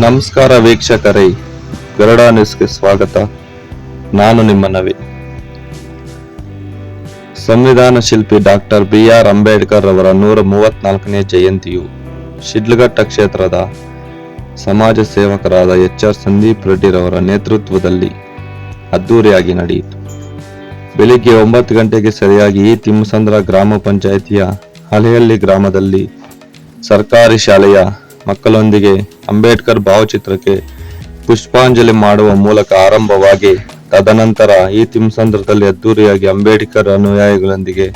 ನಮಸ್ಕಾರ ವೀಕ್ಷಕರೇ. ಗರುಡ ನ್ಯೂಸ್ಗೆ ಸ್ವಾಗತ. ನಾನು ನಿಮ್ಮ ನವಿ. ಸಂವಿಧಾನ ಶಿಲ್ಪಿ ಡಾಕ್ಟರ್ ಬಿ ಆರ್ ಅಂಬೇಡ್ಕರ್ ಅವರ ನೂರ ಮೂವತ್ನಾಲ್ಕನೇ ಜಯಂತಿಯು ಶಿಡ್ಲಘಟ್ಟ ಕ್ಷೇತ್ರದ ಸಮಾಜ ಸೇವಕರಾದ ಎಚ್ ಆರ್ ಸಂದೀಪ್ ರೆಡ್ಡಿರವರ ನೇತೃತ್ವದಲ್ಲಿ ಅದ್ದೂರಿಯಾಗಿ ನಡೆಯಿತು. ಬೆಳಿಗ್ಗೆ ಒಂಬತ್ತು ಗಂಟೆಗೆ ಸರಿಯಾಗಿ ಈ ತಿಮ್ಮಸಂದ್ರ ಗ್ರಾಮ ಪಂಚಾಯಿತಿಯ ಹಳೆಹಳ್ಳಿ ಗ್ರಾಮದಲ್ಲಿ ಸರ್ಕಾರಿ ಶಾಲೆಯ ಮಕ್ಕಳೊಂದಿಗೆ ಅಂಬೇಡ್ಕರ್ ಭಾವಚಿತ್ರಕ್ಕೆ ಪುಷ್ಪಾಂಜಲಿ ಮಾಡುವ ಮೂಲಕ ಆರಂಭವಾಗಿ ತದನಂತರ ಈ ತಿಂಸಂದ್ರದಲ್ಲಿ ಅದ್ದೂರಿಯಾಗಿ ಅಂಬೇಡ್ಕರ್ ಅನುಯಾಯಿಗಳೊಂದಿಗೆ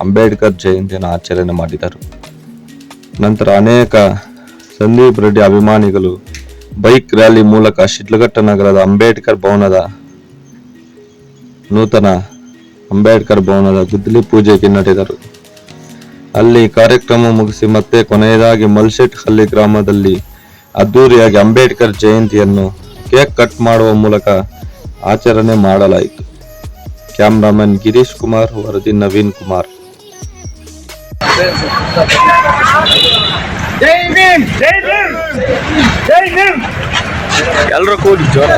ಅಂಬೇಡ್ಕರ್ ಜಯಂತಿಯನ್ನು ಆಚರಣೆ ಮಾಡಿದರು. ನಂತರ ಅನೇಕ ಸಂದೀಪ್ ರೆಡ್ಡಿ ಅಭಿಮಾನಿಗಳು ಬೈಕ್ ರ್ಯಾಲಿ ಮೂಲಕ ಶಿಡ್ಲಘಟ್ಟ ನಗರದ ಅಂಬೇಡ್ಕರ್ ಭವನದ ನೂತನ ಅಂಬೇಡ್ಕರ್ ಭವನದ ಗುದ್ದಲಿ ಪೂಜೆಗೆ ನಡೆದರು ಅಲ್ಲಿ ಕಾರ್ಯಕ್ರಮ ಮುಗಿಸಿ ಮತ್ತೆ ಕೊನೆಯದಾಗಿ ಮಲ್ಶೆಟ್ ಹಳ್ಳಿ ಗ್ರಾಮದಲ್ಲಿ ಅದ್ದೂರಿಯಾಗಿ ಅಂಬೇಡ್ಕರ್ ಜಯಂತಿಯನ್ನು ಕೇಕ್ ಕಟ್ ಮಾಡುವ ಮೂಲಕ ಆಚರಣೆ ಮಾಡಲಾಯಿತು. ಕ್ಯಾಮ್ರಾಮನ್ ಗಿರೀಶ್ ಕುಮಾರ್ ವರದಿ ನವೀನ್ ಕುಮಾರ್. ಕೂಡಿ ಜೋರ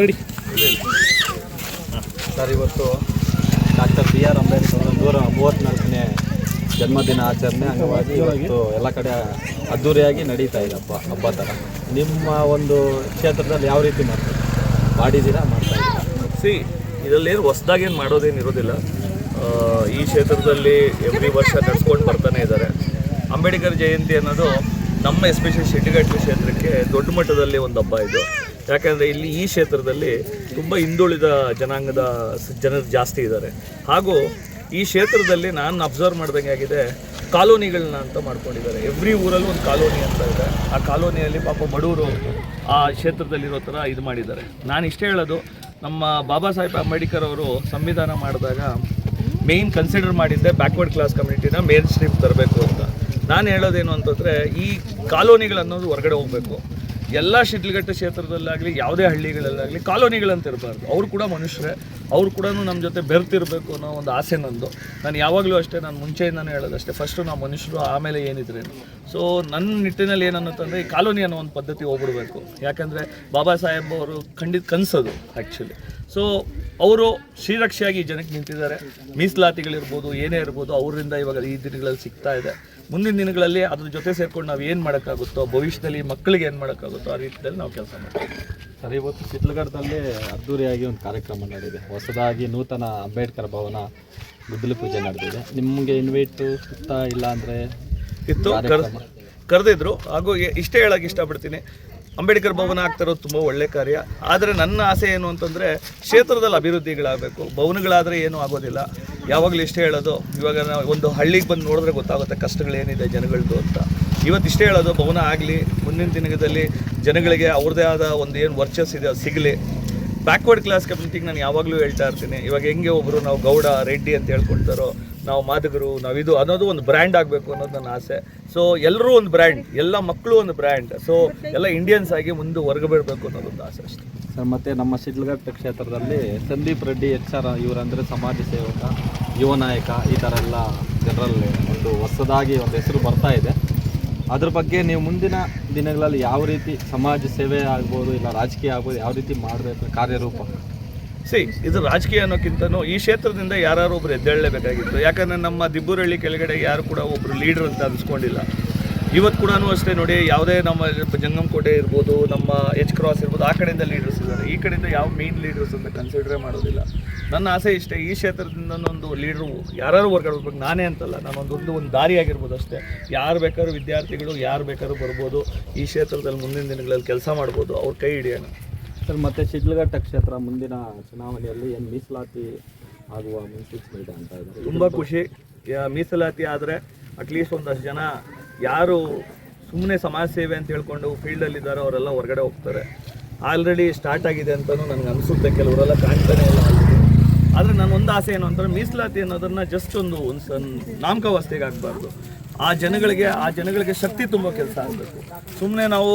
ರೆಡಿ ಸರ್ ಇವತ್ತು ಡಾಕ್ಟರ್ ಬಿ ಆರ್ ಅಂಬೇಡ್ಕರ್ ಅವರ ನೂರ ಮೂವತ್ತ್ನಾಲ್ಕನೇ ಜನ್ಮದಿನ ಆಚರಣೆ ಅಂಗವಾಗಿ ಇವತ್ತು ಎಲ್ಲ ಕಡೆ ಅದ್ಧೂರಿಯಾಗಿ ನಡೀತಾ ಇದೆ ಹಬ್ಬ ಹಬ್ಬ ಥರ. ನಿಮ್ಮ ಒಂದು ಕ್ಷೇತ್ರದಲ್ಲಿ ಯಾವ ರೀತಿ ಮಾಡ್ತೀವಿ ಮಾಡಿದ್ದೀರಾ ಮಾಡ್ತಾ ಇದ್ದೀರಾ? ಸಿ ಇದರಲ್ಲೇನು ಹೊಸ್ದಾಗೇನು ಮಾಡೋದೇನು ಇರೋದಿಲ್ಲ. ಆ, ಈ ಕ್ಷೇತ್ರದಲ್ಲಿ ಎವ್ರಿ ವರ್ಷ ನಡ್ಸ್ಕೊಂಡು ಬರ್ತಾನೆ ಇದ್ದಾರೆ. ಅಂಬೇಡ್ಕರ್ ಜಯಂತಿ ಅನ್ನೋದು ನಮ್ಮ ಎಸ್ಪೆಷಲಿ ಶಿಡ್ಲಘಟ್ಟ ಕ್ಷೇತ್ರಕ್ಕೆ ದೊಡ್ಡ ಮಟ್ಟದಲ್ಲಿ ಒಂದು ಹಬ್ಬ ಇದು. ಯಾಕಂದರೆ ಇಲ್ಲಿ ಈ ಕ್ಷೇತ್ರದಲ್ಲಿ ತುಂಬ ಹಿಂದುಳಿದ ಜನಾಂಗದ ಜನರು ಜಾಸ್ತಿ ಇದ್ದಾರೆ. ಹಾಗೂ ಈ ಕ್ಷೇತ್ರದಲ್ಲಿ ನಾನು ಅಬ್ಸರ್ವ್ ಮಾಡ್ದಂಗೆ ಆಗಿದೆ, ಕಾಲೋನಿಗಳನ್ನ ಅಂತ ಮಾಡ್ಕೊಂಡಿದ್ದಾರೆ. ಎವ್ರಿ ಊರಲ್ಲೂ ಒಂದು ಕಾಲೋನಿ ಅಂತ ಇದೆ. ಆ ಕಾಲೋನಿಯಲ್ಲಿ ಪಾಪ ಬಡವರು ಆ ಕ್ಷೇತ್ರದಲ್ಲಿರೋ ಥರ ಇದು ಮಾಡಿದ್ದಾರೆ. ನಾನು ಇಷ್ಟೇ ಹೇಳೋದು, ನಮ್ಮ ಬಾಬಾ ಸಾಹೇಬ್ ಅಂಬೇಡ್ಕರ್ ಅವರು ಸಂವಿಧಾನ ಮಾಡಿದಾಗ ಮೇಯ್ನ್ ಕನ್ಸಿಡರ್ ಮಾಡಿದ್ದೆ ಬ್ಯಾಕ್ವರ್ಡ್ ಕ್ಲಾಸ್ ಕಮ್ಯುನಿಟಿನ ಮೇನ್ ಸ್ಟ್ರೀಮ್ ತರಬೇಕು ಅಂತ. ನಾನು ಹೇಳೋದೇನು ಅಂತಂದರೆ ಈ ಕಾಲೋನಿಗಳನ್ನೋದು ಹೊರಗಡೆ ಹೋಗಬೇಕು. ಎಲ್ಲ ಶಿಡ್ಲಘಟ್ಟ ಕ್ಷೇತ್ರದಲ್ಲಾಗಲಿ, ಯಾವುದೇ ಹಳ್ಳಿಗಳಲ್ಲಾಗಲಿ ಕಾಲೋನಿಗಳಂತ ಇರಬಾರ್ದು. ಅವರು ಕೂಡ ಮನುಷ್ಯರೇ. ಅವ್ರು ಕೂಡ ನಮ್ಮ ಜೊತೆ ಬೆರ್ತಿರಬೇಕು ಅನ್ನೋ ಒಂದು ಆಸೆ ನಂದು. ನಾನು ಯಾವಾಗಲೂ ಅಷ್ಟೇ, ನಾನು ಮುಂಚೆಯಿಂದನೂ ಹೇಳೋದಷ್ಟೇ ಫಸ್ಟು ನಾವು ಮನುಷ್ಯರು, ಆಮೇಲೆ ಏನಿದ್ರೆ. ಸೊ ನನ್ನ ನಿಟ್ಟಿನಲ್ಲಿ ಏನನ್ನತ್ತಂದರೆ ಈ ಕಾಲೋನಿ ಅನ್ನೋ ಒಂದು ಪದ್ಧತಿ ಹೋಗ್ಬಿಡಬೇಕು. ಯಾಕಂದರೆ ಬಾಬಾ ಸಾಹೇಬ್ ಅವರು ಖಂಡಿತ ಕನಸೋದು ಆ್ಯಕ್ಚುಲಿ ಸೊ ಅವರು ಶ್ರೀರಕ್ಷೆಯಾಗಿ ಜನಕ್ಕೆ ನಿಂತಿದ್ದಾರೆ. ಮೀಸಲಾತಿಗಳಿರ್ಬೋದು, ಏನೇ ಇರ್ಬೋದು, ಅವರಿಂದ ಇವಾಗ ಈ ದಿನಗಳಲ್ಲಿ ಸಿಗ್ತಾ ಇದೆ. ಮುಂದಿನ ದಿನಗಳಲ್ಲಿ ಅದ್ರ ಜೊತೆ ಸೇರ್ಕೊಂಡು ನಾವು ಏನು ಮಾಡೋಕ್ಕಾಗುತ್ತೋ ಭವಿಷ್ಯದಲ್ಲಿ ಮಕ್ಕಳಿಗೆ ಏನು ಮಾಡೋಕ್ಕಾಗುತ್ತೋ ಆ ರೀತಿಯಲ್ಲಿ ನಾವು ಕೆಲಸ ಮಾಡ್ತೀವಿ. ಸರ್ ಇವತ್ತು ಚಿತ್ರಗಢದಲ್ಲಿ ಅದ್ಧೂರಿಯಾಗಿ ಒಂದು ಕಾರ್ಯಕ್ರಮ ನಡೆದಿದೆ. ಹೊಸದಾಗಿ ನೂತನ ಅಂಬೇಡ್ಕರ್ ಭವನ ಗುದ್ದಲು ಪೂಜೆ ನಡೆದಿದೆ. ನಿಮಗೆ ಇನ್ವೈಟು ಸುತ್ತ ಇಲ್ಲ ಅಂದರೆ ಇತ್ತು ಕರ್ ಕರೆದಿದ್ರು. ಹಾಗೂ ಇಷ್ಟೇ ಹೇಳೋಕೆ ಇಷ್ಟಪಡ್ತೀನಿ. ಅಂಬೇಡ್ಕರ್ ಭವನ ಆಗ್ತಿರೋದು ತುಂಬ ಒಳ್ಳೆ ಕಾರ್ಯ. ಆದರೆ ನನ್ನ ಆಸೆ ಏನು ಅಂತಂದರೆ ಕ್ಷೇತ್ರದಲ್ಲಿ ಅಭಿವೃದ್ಧಿಗಳಾಗಬೇಕು. ಭವನಗಳಾದರೆ ಏನೂ ಆಗೋದಿಲ್ಲ. ಯಾವಾಗಲೂ ಇಷ್ಟೇ ಹೇಳೋದು, ಇವಾಗ ನಾವು ಒಂದು ಹಳ್ಳಿಗೆ ಬಂದು ನೋಡಿದ್ರೆ ಗೊತ್ತಾಗುತ್ತೆ ಕಷ್ಟಗಳೇನಿದೆ ಜನಗಳದ್ದು ಅಂತ. ಇವತ್ತು ಇಷ್ಟೇ ಹೇಳೋದು, ಭವನ ಆಗಲಿ, ಮುಂದಿನ ದಿನದಲ್ಲಿ ಜನಗಳಿಗೆ ಅವ್ರದ್ದೇ ಆದ ಒಂದು ಏನು ವರ್ಚಸ್ ಇದೆ, ಅದು ಸಿಗಲಿ. ಬ್ಯಾಕ್ವರ್ಡ್ ಕ್ಲಾಸ್ ಕಮ್ಯುನಿಟಿಗೆ ನಾನು ಯಾವಾಗಲೂ ಹೇಳ್ತಾ ಇರ್ತೀನಿ. ಇವಾಗ ಹೆಂಗೆ ಒಬ್ಬರು ನಾವು ಗೌಡ, ರೆಡ್ಡಿ ಅಂತ ಹೇಳ್ಕೊಳ್ತಾರೋ, ನಾವು ಮಾದಗರು ಇದು ಅನ್ನೋದು ಒಂದು ಬ್ರ್ಯಾಂಡ್ ಆಗಬೇಕು ಅನ್ನೋದು ನನ್ನ ಆಸೆ. ಸೊ ಎಲ್ಲರೂ ಒಂದು ಬ್ರ್ಯಾಂಡ್ ಎಲ್ಲ ಮಕ್ಕಳು ಒಂದು ಬ್ರ್ಯಾಂಡ್ ಸೊ ಎಲ್ಲ ಇಂಡಿಯನ್ಸ್ ಆಗಿ ಮುಂದೆ ಹೊರಗೆ ಬರಬೇಕು ಅನ್ನೋದೊಂದು ಆಸೆ ಅಷ್ಟೇ. ಸರ್, ಮತ್ತು ನಮ್ಮ ಶಿಡ್ಲಘಟ್ಟ ಕ್ಷೇತ್ರದಲ್ಲಿ ಸಂದೀಪ್ ರೆಡ್ಡಿ, ಎಚ್ ಆರ್, ಇವರಂದರೆ ಸಮಾಜ ಸೇವಕ. ಯುವ ನಾಯಕ ಈ ಥರ ಎಲ್ಲ ಜನರಲ್ಲಿ ಒಂದು ಹೊಸದಾಗಿ ಒಂದು ಹೆಸರು ಬರ್ತಾ ಇದೆ. ಅದ್ರ ಬಗ್ಗೆ ನೀವು ಮುಂದಿನ ದಿನಗಳಲ್ಲಿ ಯಾವ ರೀತಿ ಸಮಾಜ ಸೇವೆ ಆಗ್ಬೋದು, ಇಲ್ಲ ರಾಜಕೀಯ ಆಗ್ಬೋದು, ಯಾವ ರೀತಿ ಮಾಡಬೇಕು, ಕಾರ್ಯರೂಪ? ಸಿ, ಇದು ರಾಜಕೀಯ ಅನ್ನೋಕ್ಕಿಂತನೂ ಈ ಕ್ಷೇತ್ರದಿಂದ ಯಾರು ಒಬ್ರು ಎದ್ದೇಳಲೇಬೇಕಾಗಿತ್ತು. ಯಾಕಂದರೆ ನಮ್ಮ ದಿಬ್ಬುರಳ್ಳಿ ಕೆಳಗಡೆ ಯಾರು ಕೂಡ ಒಬ್ಬರು ಲೀಡರ್ ಅಂತ ಅನಿಸ್ಕೊಂಡಿಲ್ಲ. ಇವತ್ತು ಕೂಡ ಅಷ್ಟೇ ನೋಡಿ, ಯಾವುದೇ ನಮ್ಮ ಜಂಗಮಕೋಟೆ ಇರ್ಬೋದು, ನಮ್ಮ ಎಚ್ ಕ್ರಾಸ್ ಇರ್ಬೋದು, ಆ ಕಡೆಯಿಂದ ಲೀಡರ್ಸ್ ಇದ್ದಾರೆ. ಈ ಕಡೆಯಿಂದ ಯಾವ ಮೇನ್ ಲೀಡರ್ಸ್ ಅಂತ ಕನ್ಸಿಡರೇ ಮಾಡೋದಿಲ್ಲ. ನನ್ನ ಆಸೆ ಇಷ್ಟೇ ಈ ಕ್ಷೇತ್ರದಿಂದ ಒಂದು ಲೀಡ್ರು ಯಾರು ಹೊರಗಡೆ ಹೋಗ್ಬೇಕು ನಾನೇ ಅಂತಲ್ಲ ನಾನೊಂದು ಒಂದು ಒಂದು ದಾರಿ ಆಗಿರ್ಬೋದು ಅಷ್ಟೇ. ಯಾರು ಬೇಕಾದ್ರೂ ವಿದ್ಯಾರ್ಥಿಗಳು ಯಾರು ಬೇಕಾದ್ರೂ ಬರ್ಬೋದು. ಈ ಕ್ಷೇತ್ರದಲ್ಲಿ ಮುಂದಿನ ದಿನಗಳಲ್ಲಿ ಕೆಲಸ ಮಾಡ್ಬೋದು. ಅವ್ರ ಕೈ ಹಿಡಿಯೋಣ. ಸರ್ ಮತ್ತೆ ಶಿಡ್ಲಘಟ್ಟ ಕ್ಷೇತ್ರ ಮುಂದಿನ ಚುನಾವಣೆಯಲ್ಲಿ ಏನು ಮೀಸಲಾತಿ ಆಗುವ ಮುನ್ಸೂಚನೆ ಇದೆ ಅಂತ ಇದ್ದಾರೆ. ತುಂಬ ಖುಷಿ. ಮೀಸಲಾತಿ ಆದರೆ ಅಟ್ಲೀಸ್ಟ್ ಒಂದಷ್ಟು ಜನ ಯಾರು ಸುಮ್ಮನೆ ಸಮಾಜ ಸೇವೆ ಅಂತ ಹೇಳ್ಕೊಂಡು ಫೀಲ್ಡಲ್ಲಿದ್ದಾರೋ ಅವರೆಲ್ಲ ಹೊರಗಡೆ ಹೋಗ್ತಾರೆ. ಆಲ್ರೆಡಿ ಸ್ಟಾರ್ಟ್ ಆಗಿದೆ ಅಂತಲೂ ನನಗೆ ಅನಿಸುತ್ತೆ. ಕೆಲವರೆಲ್ಲ ಕಾಣ್ತಾನೆ ಇಲ್ಲ ಆದರೆ ನನ್ನ ಒಂದು ಆಸೆ ಏನು ಅಂತಂದ್ರೆ ಮೀಸಲಾತಿ ಅನ್ನೋದನ್ನ ಜಸ್ಟ್ ಒಂದು ಒಂದು ನಾಮಕಾವಸ್ಥೆಗೆ ಆಗಬಾರ್ದು ಆ ಜನಗಳಿಗೆ ಆ ಜನಗಳಿಗೆ ಶಕ್ತಿ ತುಂಬೋ ಕೆಲಸ ಆಗಬೇಕು. ಸುಮ್ಮನೆ ನಾವು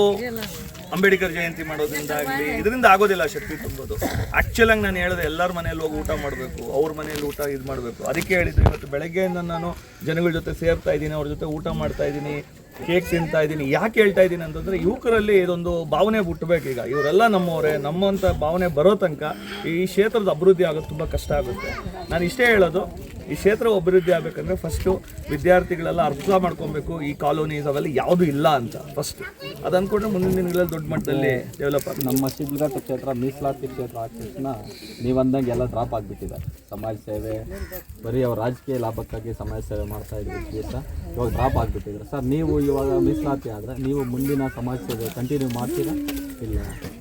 ಅಂಬೇಡ್ಕರ್ ಜಯಂತಿ ಮಾಡೋದ್ರಿಂದ ಆಗಲಿ ಇದರಿಂದ ಆಗೋದಿಲ್ಲ ಶಕ್ತಿ ತುಂಬೋದು. ಆ್ಯಕ್ಚುಲಾಗಿ ನಾನು ಹೇಳಿದೆ ಎಲ್ಲರ ಮನೆಯಲ್ಲಿ ಹೋಗಿ ಊಟ ಮಾಡಬೇಕು, ಅವ್ರ ಮನೆಯಲ್ಲಿ ಊಟ ಇದು ಮಾಡಬೇಕು. ಅದಕ್ಕೆ ಹೇಳಿದ್ದು ಇವತ್ತು ಬೆಳಗ್ಗೆಯಿಂದ ನಾನು ಜನಗಳ ಜೊತೆ ಸೇರ್ತಾ ಇದ್ದೀನಿ, ಅವ್ರ ಜೊತೆ ಊಟ ಮಾಡ್ತಾ ಇದ್ದೀನಿ. ಕೇಕ್ ತಿಂತಾ ಇದ್ದೀನಿ. ಯಾಕೆ ಹೇಳ್ತಾ ಇದ್ದೀನಿ ಅಂತಂದರೆ ಯುವಕರಲ್ಲಿ ಇದೊಂದು ಭಾವನೆ ಹುಟ್ಟಬೇಕು ಈಗ. ಇವರೆಲ್ಲ ನಮ್ಮವರೇ ನಮ್ಮಂಥ ಭಾವನೆ ಬರೋ ತನಕ ಈ ಕ್ಷೇತ್ರದ ಅಭಿವೃದ್ಧಿ ಆಗೋದು ತುಂಬ ಕಷ್ಟ ಆಗುತ್ತೆ. ನಾನು ಇಷ್ಟೇ ಹೇಳೋದು, ಈ ಕ್ಷೇತ್ರ ಅಭಿವೃದ್ಧಿ ಆಗಬೇಕಂದ್ರೆ ಫಸ್ಟು ವಿದ್ಯಾರ್ಥಿಗಳೆಲ್ಲ ಅರ್ಥ ಮಾಡ್ಕೊಬೇಕು. ಈ ಕಾಲೋನೀಸ್ ಅವೆಲ್ಲ ಯಾವುದೂ ಇಲ್ಲ ಅಂತ ಫಸ್ಟ್ ಅದು ಅಂದ್ಕೊಂಡ್ರೆ ಮುಂದಿನ ದಿನಗಳಲ್ಲಿ ದೊಡ್ಡ ಮಟ್ಟದಲ್ಲಿ ಡೆವಲಪ್ ಆಗುತ್ತೆ. ನಮ್ಮ ಶಿಡ್ಲಘಟ್ಟ ಕ್ಷೇತ್ರ, ಮೀಸಲಾತಿ ಕ್ಷೇತ್ರ ಆದ ತಕ್ಷಣ ನೀವು ಅಂದಂಗೆ ಎಲ್ಲ ಡ್ರಾಪ್ ಆಗಿಬಿಟ್ಟಿದೆ. ಸಮಾಜ ಸೇವೆ, ಬರೀ ಅವ್ರ ರಾಜಕೀಯ ಲಾಭಕ್ಕಾಗಿ ಸಮಾಜ ಸೇವೆ ಮಾಡ್ತಾ ಇದ್ದೀವಿ ಇವಾಗ ಡ್ರಾಪ್ ಆಗಿಬಿಟ್ಟಿದ್ರೆ. ಸರ್, ನೀವು ಇವಾಗ ಮೀಸಲಾತಿ ಆದರೆ ನೀವು ಮುಂದಿನ ಸಮಾಜ ಕಂಟಿನ್ಯೂ ಮಾಡ್ತೀರಾ ಇಲ್ಲ?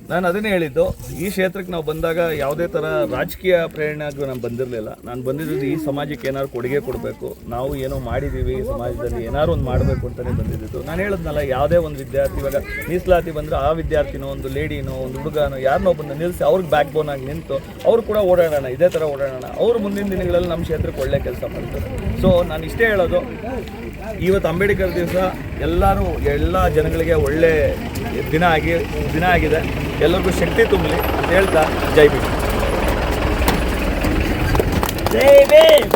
ನಾನು ಅದನ್ನೇ ಹೇಳಿದ್ದು, ಈ ಕ್ಷೇತ್ರಕ್ಕೆ ನಾವು ಬಂದಾಗ ಯಾವುದೇ ಥರ ರಾಜಕೀಯ ಪ್ರೇರಣೆಗೂ ನಾನು ಬಂದಿರಲಿಲ್ಲ. ನಾನು ಬಂದಿದ್ದು ಈ ಸಮಾಜಕ್ಕೆ ಏನಾದ್ರು ಕೊಡುಗೆ ಕೊಡಬೇಕು, ನಾವು ಏನೋ ಮಾಡಿದ್ದೀವಿ ಈ ಸಮಾಜದಲ್ಲಿ ಏನಾದ್ರು ಒಂದು ಮಾಡಬೇಕು ಅಂತಲೇ ಬಂದಿದ್ದು. ನಾನು ಹೇಳಿದ್ನಲ್ಲ, ಯಾವುದೇ ಒಂದು ವಿದ್ಯಾರ್ಥಿ, ಇವಾಗ ಮೀಸಲಾತಿ ಬಂದರೆ ಆ ವಿದ್ಯಾರ್ಥಿನೋ, ಒಂದು ಲೇಡಿನೋ, ಒಂದು ಹುಡುಗನೋ ಯಾರನ್ನೋ ಬಂದು ನಿಲ್ಲಿಸಿ ಅವ್ರಿಗೆ ಬ್ಯಾಕ್ ಬೋನ್ ಆಗಿ ನಿಂತು ಅವ್ರು ಕೂಡ ಓಡಾಡೋಣ, ಇದೇ ಥರ ಓಡಾಡೋಣ. ಅವರು ಮುಂದಿನ ದಿನಗಳಲ್ಲಿ ನಮ್ಮ ಕ್ಷೇತ್ರಕ್ಕೆ ಒಳ್ಳೆ ಕೆಲಸ ಮಾಡ್ತಾರೆ. ಸೊ ನಾನು ಇಷ್ಟೇ ಹೇಳೋದು ಇವತ್ತು ಅಂಬೇಡ್ಕರ್ ದಿವಸ ಎಲ್ಲರೂ ಎಲ್ಲ ಜನಗಳಿಗೆ ಒಳ್ಳೆ ದಿನ ಆಗಿ ದಿನ ಆಗಿದೆ. ಎಲ್ಲರಿಗೂ ಶಕ್ತಿ ತುಂಬಲಿ ಅಂತ ಹೇಳ್ತಾ ಜೈ ಭೀಮ್. ಜೈ ಭೀಮ್.